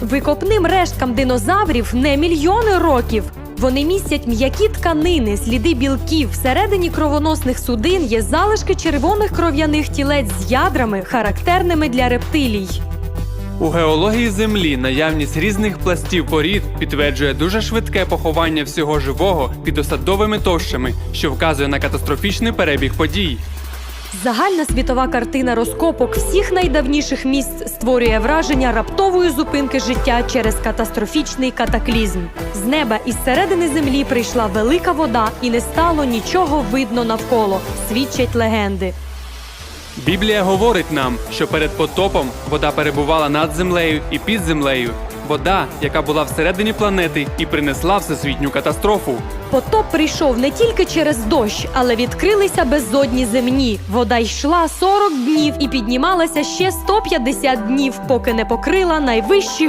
Викопним решткам динозаврів не мільйони років. Вони містять м'які тканини, сліди білків. Всередині кровоносних судин є залишки червоних кров'яних тілець з ядрами, характерними для рептилій. У геології Землі наявність різних пластів порід підтверджує дуже швидке поховання всього живого під осадовими товщами, що вказує на катастрофічний перебіг подій. Загальна світова картина розкопок всіх найдавніших місць створює враження раптової зупинки життя через катастрофічний катаклізм. З неба із середини землі прийшла велика вода і не стало нічого видно навколо, свідчать легенди. Біблія говорить нам, що перед потопом вода перебувала над землею і під землею. Вода, яка була всередині планети і принесла всесвітню катастрофу. Потоп прийшов не тільки через дощ, але відкрилися безодні земні. Вода йшла 40 днів і піднімалася ще 150 днів, поки не покрила найвищі